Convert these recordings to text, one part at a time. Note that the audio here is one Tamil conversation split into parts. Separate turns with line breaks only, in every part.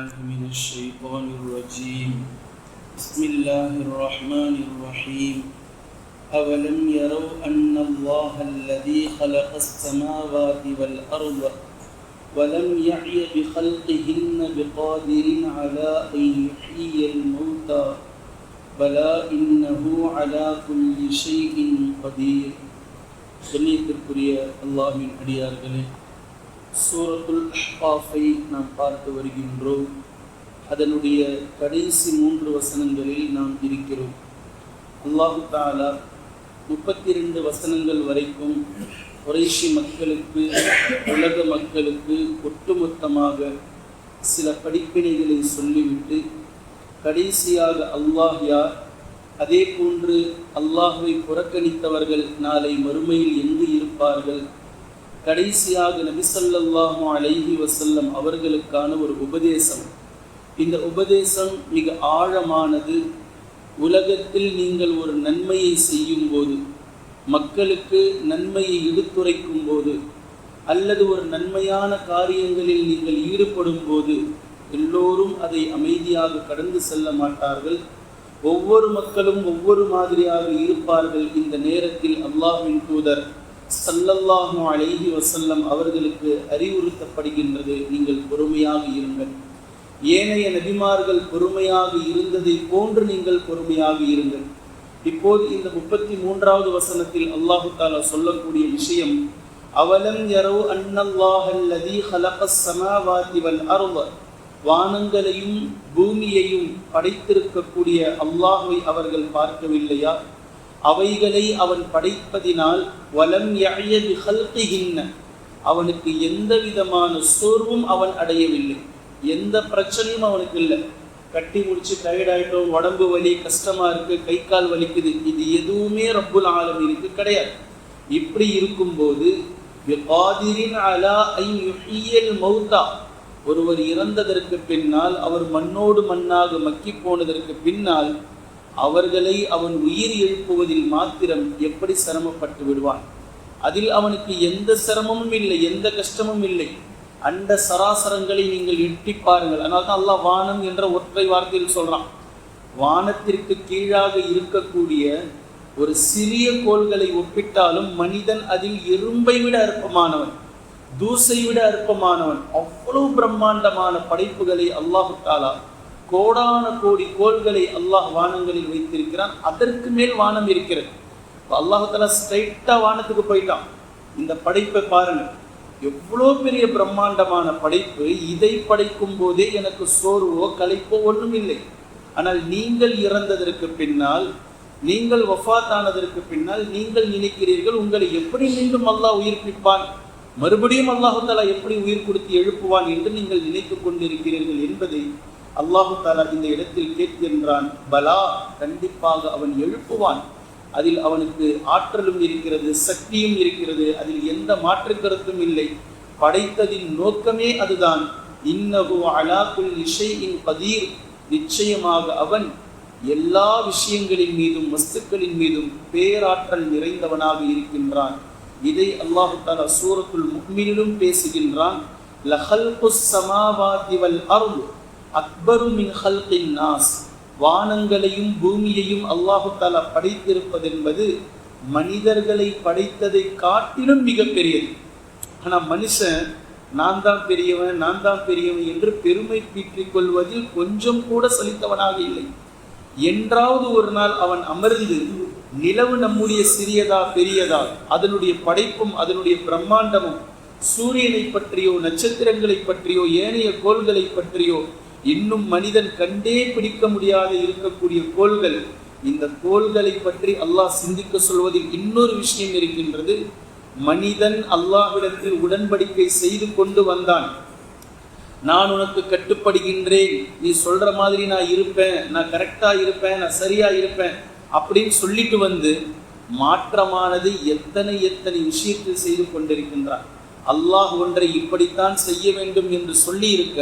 بالله من الشيطان الرجيم بسم الله الرحمن الرحيم أولم يروا أن الله الذي خلق السماوات والأرض ولم يعي بخلقهن بقادر على أن يحيي الموتى بلى إنه على كل شيء قدير الله من அடியார்களே சூரத்துல் அஹ்பாஃபை நாம் பார்த்து வருகின்றோம் அதனுடைய கடைசி மூன்று வசனங்களில் நாம் இருக்கிறோம் அல்லாஹு தாலா முப்பத்தி ரெண்டு வசனங்கள் வரைக்கும் குறைஷி மக்களுக்கு உலக மக்களுக்கு ஒட்டுமொத்தமாக சில படிப்பினைகளை சொல்லிவிட்டு கடைசியாக அல்லாஹ் யார் அதே போன்று அல்லாஹுவை புறக்கணித்தவர்கள் நாளை மறுமையில் எங்கு இருப்பார்கள் கடைசியாக நபிசல்லாஹு அலைஹி வசல்லம் அவர்களுக்கான ஒரு உபதேசம் இந்த உபதேசம் மிக ஆழமானது உலகத்தில் நீங்கள் ஒரு நன்மையை செய்யும் போது மக்களுக்கு நன்மையை எடுத்துரைக்கும் போது அல்லது ஒரு நன்மையான காரியங்களில் நீங்கள் ஈடுபடும் போது எல்லோரும் அதை அமைதியாக கடந்து செல்ல மாட்டார்கள் ஒவ்வொரு மக்களும் ஒவ்வொரு மாதிரியாக இருப்பார்கள் இந்த நேரத்தில் அல்லாஹின் தூதர் சல்லல்லாஹு அலைஹி வசல்லம் அவர்களுக்கு அறிவுறுத்தப்படுகின்றது நீங்கள் பொறுமையாக இருங்கள் ஏனைய நபிமார்கள் பொறுமையாக இருந்ததை போன்று நீங்கள் பொறுமையாக இருங்கள் இப்போது இந்த முப்பத்தி மூன்றாவது வசனத்தில் அல்லாஹு தாலா சொல்லக்கூடிய விஷயம் அவலம் யரோ அன்னல்லாஹல்லதி ஹலகஸ் சமாவாதி வல் அருவ வானங்களையும் பூமியையும் படைத்திருக்கக்கூடிய அல்லாஹுவை அவர்கள் பார்க்கவில்லையா அவைகளை அவன் படைப்பதினால் வலம் யழையது ஹல்குகின்ன அவனுக்கு எந்த விதமான சோர்வும் அவன் அடையவில்லை எந்த பிரச்சனையும் அவனுக்கு இல்லை கட்டி முடிச்சு டயர்டாயிட்டோம் உடம்பு வலி கஷ்டமாக இருக்குது கை கால் வலிக்குது இது எதுவுமே ரப்புல் ஆலமீனுக்கு கிடையாது இப்படி இருக்கும்போது அலா மௌத்தா ஒருவர் இறந்ததற்கு பின்னால் அவர் மண்ணோடு மண்ணாக மக்கி போனதற்கு பின்னால் அவர்களை அவன் உயிர் எழுப்புவதில் மாத்திரம் எப்படி சிரமப்பட்டு விடுவான் அதில் அவனுக்கு எந்த சிரமமும் இல்லை எந்த கஷ்டமும் இல்லை அண்ட சராசரங்களை நீங்கள் எட்டி பாருங்கள் அதனால தான் அல்லாஹ் வானம் என்ற ஒற்றை வார்த்தையில் சொல்றான் வானத்திற்கு கீழாக இருக்கக்கூடிய ஒரு சிறிய கோள்களை ஒப்பிட்டாலும் மனிதன் அதில் எறும்பை விட அற்பமானவன் தூசை விட அற்பமானவன் அவ்வளவு பிரம்மாண்டமான படைப்புகளை அல்லாஹு தாலா கோடான கோடி கோள்களை அல்லாஹ் வானங்களில் வைத்திருக்கிறான் அதற்கு மேல் வானம் இருக்கிறது இப்போ அல்லாஹால ஸ்ட்ரைட்டாக வானத்துக்கு போயிட்டான் இந்த படைப்பை பாருங்க எவ்வளோ பெரிய பிரம்மாண்டமான படைப்பு இதை படைக்கும் போதே எனக்கு சோர்வோ கலைப்போ ஒன்றும் இல்லை ஆனால் நீங்கள் இறந்ததற்கு பின்னால் நீங்கள் வஃபாத்தானதற்கு பின்னால் நீங்கள் நினைக்கிறீர்கள் உங்களை எப்படி மீண்டும் அல்லாஹ் உயிர்ப்பிப்பான் மறுபடியும் அல்லாஹாலா எப்படி உயிர் கொடுத்து எழுப்புவான் என்று நீங்கள் நினைத்து கொண்டிருக்கிறீர்கள் என்பதை அல்லாஹு தாலா இந்த இடத்தில் கேட்கின்றான் பலா கண்டிப்பாக அவன் எழுப்புவான் அதில் அவனுக்கு ஆற்றலும் இருக்கிறது சக்தியும் இருக்கிறது அதில் எந்த மாற்று கருத்தும் இல்லை படைத்ததின் நோக்கமே அதுதான் இன்னகு அலாக்குல் இசையின் பதீர் நிச்சயமாக அவன் எல்லா விஷயங்களின் மீதும் வஸ்துக்களின் மீதும் பேராற்றல் நிறைந்தவனாக இருக்கின்றான் இதை அல்லாஹு தாலா சூரத்துல் முக்மினிலும் பேசுகின்றான் லஹல் குஸ் சமாவாதிவல் அருள் அக்பரு மின் நாஸ் வானங்களையும் பூமியையும் அல்லாஹு தாலா படைத்திருப்பதென்பது மனிதர்களை படைத்ததை காட்டிலும் மிகப்பெரியது ஆனால் மனுஷன் நான் தான் பெரியவன் நான் தான் பெரியவன் என்று பெருமை பீற்றிக் கொள்வதில் கொஞ்சம் கூட சலித்தவனாக இல்லை என்றாவது ஒரு நாள் அவன் அமர்ந்து நிலவு நம்முடைய சிறியதா பெரியதா அதனுடைய படைப்பும் அதனுடைய பிரம்மாண்டமும் சூரியனை பற்றியோ நட்சத்திரங்களை பற்றியோ ஏனைய கோள்களை பற்றியோ இன்னும் மனிதன் கண்டே பிடிக்க முடியாத இருக்கக்கூடிய கோள்கள் இந்த கோள்களை பற்றி அல்லாஹ் சிந்திக்க சொல்வதில் இன்னொரு விஷயம் இருக்கின்றது மனிதன் அல்லாஹ்விடத்தில் உடன்படிக்கை செய்து கொண்டு வந்தான் நான் உனக்கு கட்டுப்படுகின்றேன் நீ சொல்ற மாதிரி நான் இருப்பேன் நான் கரெக்டா இருப்பேன் நான் சரியா இருப்பேன் அப்படின்னு சொல்லிட்டு வந்து மாற்றமானது எத்தனை எத்தனை விஷயத்தில் செய்து கொண்டிருக்கின்றான் அல்லாஹ் ஒன்றை இப்படித்தான் செய்ய வேண்டும் என்று சொல்லி இருக்க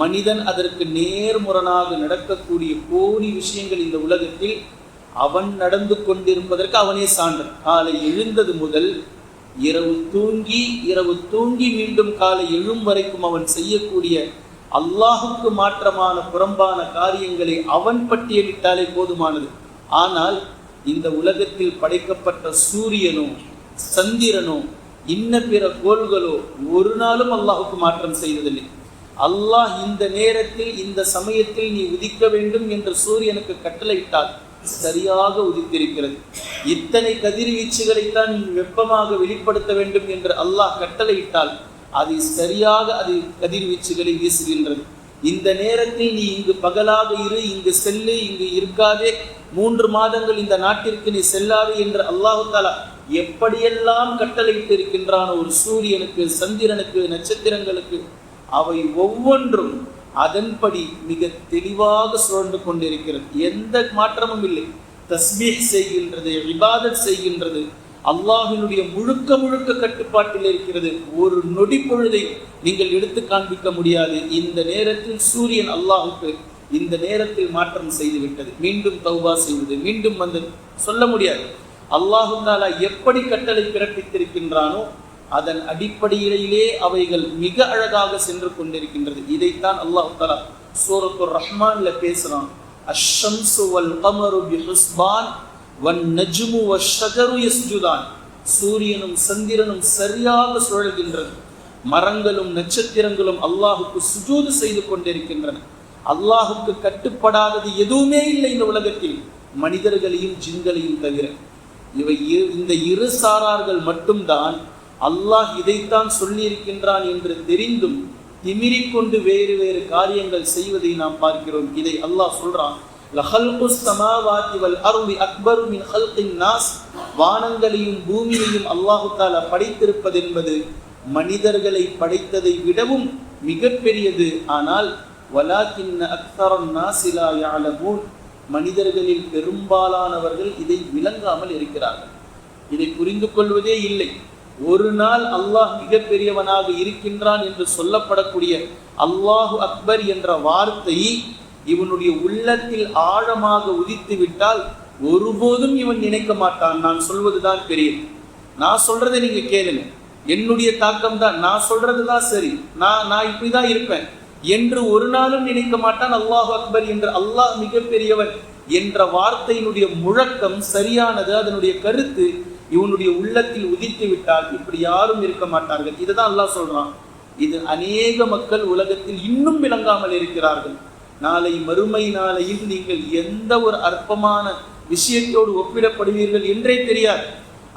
மனிதன் அதற்கு நேர்முரணாக நடக்கக்கூடிய கோடி விஷயங்கள் இந்த உலகத்தில் அவன் நடந்து கொண்டிருப்பதற்கு அவனே சான்று காலை எழுந்தது முதல் இரவு தூங்கி இரவு தூங்கி மீண்டும் காலை எழும் வரைக்கும் அவன் செய்யக்கூடிய அல்லாஹுக்கு மாற்றமான புறம்பான காரியங்களை அவன் பட்டியலிட்டாலே போதுமானது ஆனால் இந்த உலகத்தில் படைக்கப்பட்ட சூரியனோ சந்திரனோ இன்ன பிற கோள்களோ ஒரு நாளும் அல்லாஹுக்கு மாற்றம் செய்ததில்லை அல்லாஹ் இந்த நேரத்தில் இந்த சமயத்தில் நீ உதிக்க வேண்டும் என்று சூரியனுக்கு கட்டளையிட்டால் சரியாக உதித்திருக்கிறது இத்தனை கதிர்வீச்சுகளைத்தான் வெப்பமாக வெளிப்படுத்த வேண்டும் என்று அல்லாஹ் கட்டளையிட்டால் அதை சரியாக அது கதிர்வீச்சுகளை வீசுகின்றது இந்த நேரத்தில் நீ இங்கு பகலாக இரு இங்கு செல்லு இங்கு இருக்காதே மூன்று மாதங்கள் இந்த நாட்டிற்கு நீ செல்லாது என்று அல்லாஹு தாலா எப்படியெல்லாம் கட்டளையிட்டு இருக்கின்றான ஒரு சூரியனுக்கு சந்திரனுக்கு நட்சத்திரங்களுக்கு அவை ஒவ்வொன்றும் அதன்படி மிக தெளிவாக சுழன்று கொண்டிருக்கிறது எந்த மாற்றமும் இல்லை தஸ்மீஹ் செய்கின்றது விவாதத் செய்கின்றது அல்லாஹினுடைய முழுக்க முழுக்க கட்டுப்பாட்டில் இருக்கிறது ஒரு நொடி பொழுதை நீங்கள் எடுத்து காண்பிக்க முடியாது இந்த நேரத்தில் சூரியன் அல்லாஹுக்கு இந்த நேரத்தில் மாற்றம் செய்துவிட்டது மீண்டும் தௌபா செய்வது மீண்டும் வந்தது சொல்ல முடியாது அல்லாஹு தாலா எப்படி கட்டளை பிறப்பித்திருக்கின்றானோ அதன் அடிப்படையிலேயே அவைகள் மிக அழகாக சென்று கொண்டிருக்கின்றது இதைத்தான் அல்லாஹ் தலா சூரத்து ரஹ்மான்ல பேசுறான் வன் வ சூரியனும் சந்திரனும் சரியாக சுழல்கின்றது மரங்களும் நட்சத்திரங்களும் அல்லாஹுக்கு சுஜூது செய்து கொண்டிருக்கின்றன அல்லாஹுக்கு கட்டுப்படாதது எதுவுமே இல்லை இந்த உலகத்தில் மனிதர்களையும் ஜின்களையும் தவிர இவை இந்த இரு சாரார்கள் மட்டும்தான் அல்லாஹ் இதைத்தான் சொல்லியிருக்கின்றான் என்று தெரிந்தும் திமிரிக்கொண்டு வேறு வேறு காரியங்கள் செய்வதை நாம் பார்க்கிறோம் இதை அல்லாஹ் சொல்றான் வானங்களையும் பூமியையும் அல்லாஹு தாலா படைத்திருப்பது என்பது மனிதர்களை படைத்ததை விடவும் மிகப்பெரியது ஆனால் மனிதர்களில் பெரும்பாலானவர்கள் இதை விளங்காமல் இருக்கிறார்கள் இதை புரிந்து கொள்வதே இல்லை ஒரு நாள் அல்லாஹ் மிகப்பெரியவனாக இருக்கின்றான் என்று சொல்லப்படக்கூடிய அல்லாஹு அக்பர் என்ற வார்த்தை இவனுடைய உள்ளத்தில் ஆழமாக உதித்து விட்டால் ஒருபோதும் இவன் நினைக்க மாட்டான் நான் சொல்வதுதான் பெரிய நான் சொல்றதை நீங்க கேளுங்க என்னுடைய தாக்கம் தான் நான் சொல்றதுதான் சரி நான் நான் இப்படிதான் இருப்பேன் என்று ஒரு நாளும் நினைக்க மாட்டான் அல்லாஹ் அக்பர் என்று அல்லாஹ் மிகப்பெரியவன் என்ற வார்த்தையினுடைய முழக்கம் சரியானது அதனுடைய கருத்து இவனுடைய உள்ளத்தில் உதித்து விட்டால் இப்படி யாரும் இருக்க மாட்டார்கள் இதுதான் அல்லாஹ் சொல்றான் இது அநேக மக்கள் உலகத்தில் இன்னும் விளங்காமல் இருக்கிறார்கள் நாளை மறுமை நாளையில் நீங்கள் எந்த ஒரு அற்பமான விஷயத்தோடு ஒப்பிடப்படுவீர்கள் என்றே தெரியாது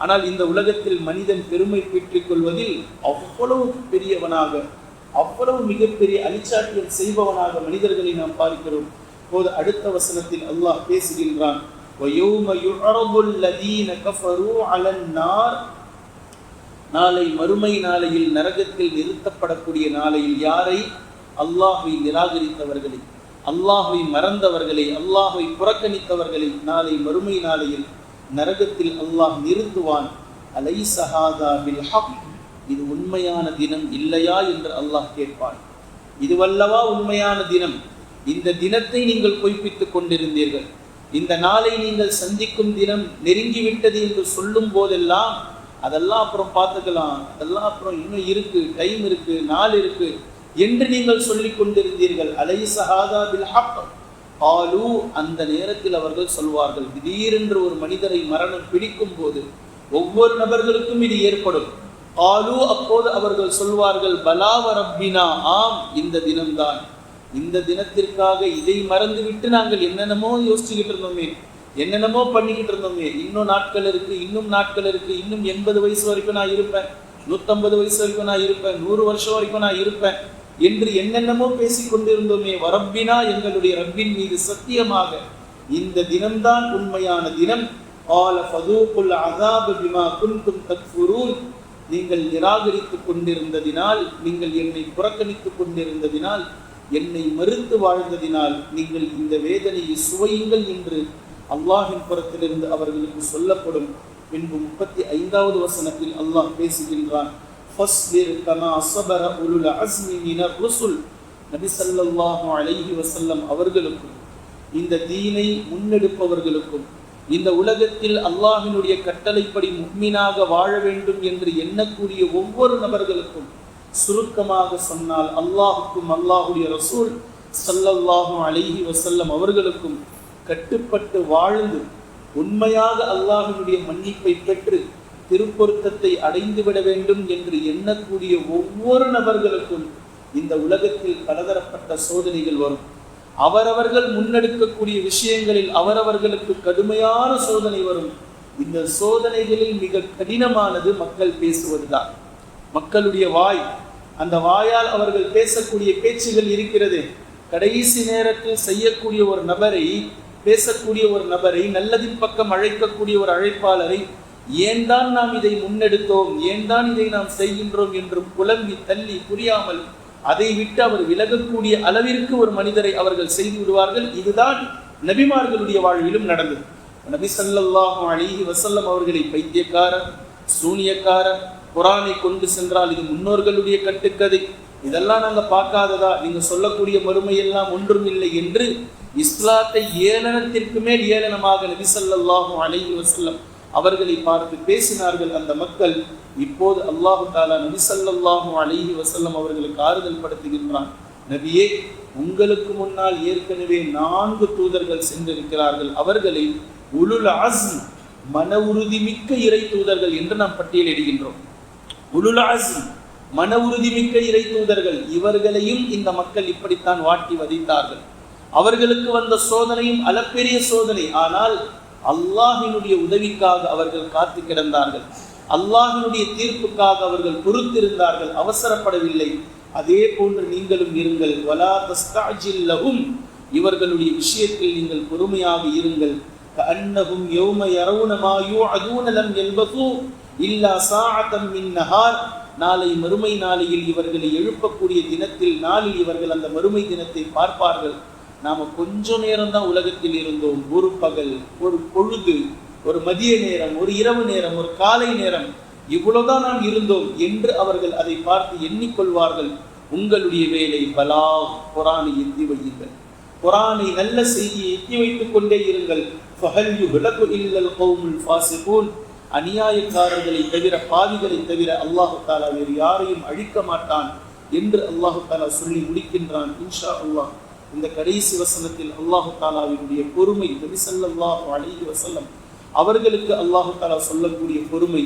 ஆனால் இந்த உலகத்தில் மனிதன் பெருமை பெற்றுக் கொள்வதில் அவ்வளவு பெரியவனாக அவ்வளவு மிகப்பெரிய அலிச்சாட்டியல் செய்பவனாக மனிதர்களை நாம் பார்க்கிறோம் போது அடுத்த வசனத்தில் அல்லாஹ் பேசுகின்றான் وَيَوْمَ يُعْرَضُ الَّذِينَ كَفَرُوا عَلَى النَّارِ நாளை மறுமை நாளையில் நரகத்தில் நிறுத்தப்படக்கூடிய நாளையில் யாரை அல்லாஹை நிராகரித்தவர்களை அல்லாஹை மறந்தவர்களை அல்லாஹை புறக்கணித்தவர்களை நாளை மறுமை நாளையில் நரகத்தில் அல்லாஹ் நிறுத்துவான் அலை சஹாதா பில் இது உண்மையான தினம் இல்லையா என்று அல்லாஹ் கேட்பான் இதுவல்லவா உண்மையான தினம் இந்த தினத்தை நீங்கள் பொய்ப்பித்துக் கொண்டிருந்தீர்கள் இந்த நாளை நீங்கள் சந்திக்கும் தினம் நெருங்கிவிட்டது என்று சொல்லும் போதெல்லாம் அதெல்லாம் அப்புறம் பார்த்துக்கலாம் அதெல்லாம் அப்புறம் இன்னும் இருக்கு டைம் இருக்கு நாள் இருக்கு என்று நீங்கள் சொல்லி கொண்டிருந்தீர்கள் அலை சஹாதா பில் ஆலு அந்த நேரத்தில் அவர்கள் சொல்வார்கள் திடீரென்று ஒரு மனிதரை மரணம் பிடிக்கும் போது ஒவ்வொரு நபர்களுக்கும் இது ஏற்படும் ஆலு அப்போது அவர்கள் சொல்வார்கள் பலாவரப்பினா ஆம் இந்த தினம்தான் இந்த தினத்திற்காக இதை மறந்துவிட்டு நாங்கள் என்னென்னமோ யோசிச்சுக்கிட்டு இருந்தோமே என்னென்னமோ பண்ணிக்கிட்டு இருந்தோமே இன்னும் நாட்கள் இருக்கு இன்னும் நாட்கள் இருக்கு இன்னும் எண்பது வயசு வரைக்கும் நான் இருப்பேன் நூத்தம்பது வயசு வரைக்கும் நான் இருப்பேன் நூறு வருஷம் வரைக்கும் நான் இருப்பேன் என்று என்னென்னமோ பேசிக்கொண்டிருந்தோமே வரப்பினா எங்களுடைய ரப்பின் மீது சத்தியமாக இந்த தினம்தான் உண்மையான தினம் ஆல ஃபதூக்குல் அதாபு பிமா குன்தும் தக்ஃபுரூன் நீங்கள் நிராகரித்துக் கொண்டிருந்ததினால் நீங்கள் என்னை புறக்கணித்துக் கொண்டிருந்ததினால் என்னை மறுத்து வாழ்ந்ததினால் நீங்கள் இந்த வேதனையை சுவையுங்கள் என்று அல்லாஹின் புறத்திலிருந்து அவர்களுக்கு சொல்லப்படும் பின்பு முப்பத்தி ஐந்தாவது வசனத்தில் அல்லாஹ் பேசுகின்றான் அவர்களுக்கும் இந்த தீனை முன்னெடுப்பவர்களுக்கும் இந்த உலகத்தில் அல்லாஹினுடைய கட்டளைப்படி முக்மீனாக வாழ வேண்டும் என்று எண்ணக்கூடிய ஒவ்வொரு நபர்களுக்கும் சுருக்கமாக சொன்னால் அல்லாஹுக்கும் அல்லாஹுடைய ரசூல் சல்லல்லாஹும் அழகி வசல்லம் அவர்களுக்கும் கட்டுப்பட்டு வாழ்ந்து உண்மையாக அல்லாஹினுடைய மன்னிப்பை பெற்று திருப்பொருத்தத்தை அடைந்துவிட வேண்டும் என்று எண்ணக்கூடிய ஒவ்வொரு நபர்களுக்கும் இந்த உலகத்தில் பலதரப்பட்ட சோதனைகள் வரும் அவரவர்கள் முன்னெடுக்கக்கூடிய விஷயங்களில் அவரவர்களுக்கு கடுமையான சோதனை வரும் இந்த சோதனைகளில் மிக கடினமானது மக்கள் பேசுவதுதான் மக்களுடைய வாய் அந்த வாயால் அவர்கள் பேசக்கூடிய பேச்சுகள் இருக்கிறது கடைசி நேரத்தில் செய்யக்கூடிய ஒரு நபரை பேசக்கூடிய ஒரு நபரை நல்லதின் பக்கம் அழைக்கக்கூடிய ஒரு அழைப்பாளரை ஏன் தான் நாம் இதை முன்னெடுத்தோம் ஏன் தான் இதை நாம் செய்கின்றோம் என்று குழம்பி தள்ளி புரியாமல் அதை விட்டு அவர் விலகக்கூடிய அளவிற்கு ஒரு மனிதரை அவர்கள் செய்து விடுவார்கள் இதுதான் நபிமார்களுடைய வாழ்விலும் நடந்தது நபி சல்லாஹும் அழகி வசல்லம் அவர்களை பைத்தியக்காரர் சூனியக்காரர் குரானை கொண்டு சென்றால் இது முன்னோர்களுடைய கட்டுக்கதை இதெல்லாம் நாங்கள் பார்க்காததா நீங்கள் சொல்லக்கூடிய மறுமையெல்லாம் ஒன்றும் இல்லை என்று இஸ்லாத்தை ஏளனத்திற்கு மேல் ஏளனமாக நபி சொல்லாஹும் வசல்லம் அவர்களை பார்த்து பேசினார்கள் அந்த மக்கள் இப்போது அல்லாஹு தாலா நபி சொல்லாஹும் அலைஹி வசல்லம் அவர்களுக்கு ஆறுதல் படுத்துகின்றான் நபியே உங்களுக்கு முன்னால் ஏற்கனவே நான்கு தூதர்கள் சென்றிருக்கிறார்கள் அவர்களை உளுல் அஸ் மன உறுதி மிக்க இறை தூதர்கள் என்று நாம் பட்டியலிடுகின்றோம் உலுல் மன உறுதிமிக்க இறை தூதர்கள் இவர்களையும் இந்த மக்கள் இப்படித்தான் வாட்டி வதைத்தார்கள் அவர்களுக்கு வந்த சோதனையும் அளப்பெரிய சோதனை ஆனால் அல்லாஹினுடைய உதவிக்காக அவர்கள் காத்து கிடந்தார்கள் அல்லாஹினுடைய தீர்ப்புக்காக அவர்கள் பொறுத்திருந்தார்கள் அவசரப்படவில்லை அதே போன்று நீங்களும் இருங்கள் வலா இவர்களுடைய விஷயத்தில் நீங்கள் பொறுமையாக இருங்கள் அன்னகும் யௌம யரவுனமாயோ அதூனலம் என்பதும் இல்லா சாத்தம் மின் நஹார் நாளை மறுமை நாளையில் இவர்களை எழுப்பக்கூடிய தினத்தில் நாளில் இவர்கள் அந்த மறுமை தினத்தை பார்ப்பார்கள் நாம் கொஞ்ச நேரம்தான் உலகத்தில் இருந்தோம் ஒரு பகல் ஒரு பொழுது ஒரு மதிய நேரம் ஒரு இரவு நேரம் ஒரு காலை நேரம் இவ்வளவுதான் நாம் இருந்தோம் என்று அவர்கள் அதை பார்த்து எண்ணிக்கொள்வார்கள் உங்களுடைய வேலை பலா குரானை எந்தி வையுங்கள் குரானை நல்ல செய்தியை எத்தி வைத்துக் கொண்டே இருங்கள் இல்லல் கௌமுல் ஃபாசிகூன் அநியாயக்காரர்களை தவிர பாதிகளை தவிர அல்லாஹு தாலா வேறு யாரையும் அழிக்க மாட்டான் என்று அல்லாஹு தாலா சொல்லி முடிக்கின்றான் இன்ஷா அல்லாஹ் இந்த கடைசி வசனத்தில் அல்லாஹு தாலாவினுடைய பொறுமை நபிசல்லாஹு அழகி வசல்லம் அவர்களுக்கு அல்லாஹு தாலா சொல்லக்கூடிய பொறுமை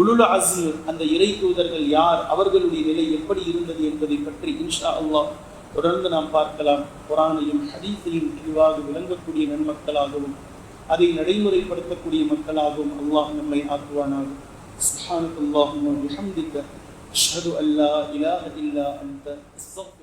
உளுல அசு அந்த இறை தூதர்கள் யார் அவர்களுடைய நிலை எப்படி இருந்தது என்பதை பற்றி இன்ஷா அல்லாஹ் தொடர்ந்து நாம் பார்க்கலாம் குரானையும் ஹதீஸையும் தெளிவாக விளங்கக்கூடிய நன்மக்களாகவும் அதை நடைமுறைப்படுத்தக்கூடிய மக்களாகவும் அல்லாஹ் நம்மை ஆக்குவானாக سبحانك اللهم وبحمدك أشهد أن لا إله إلا أنت أستغفرك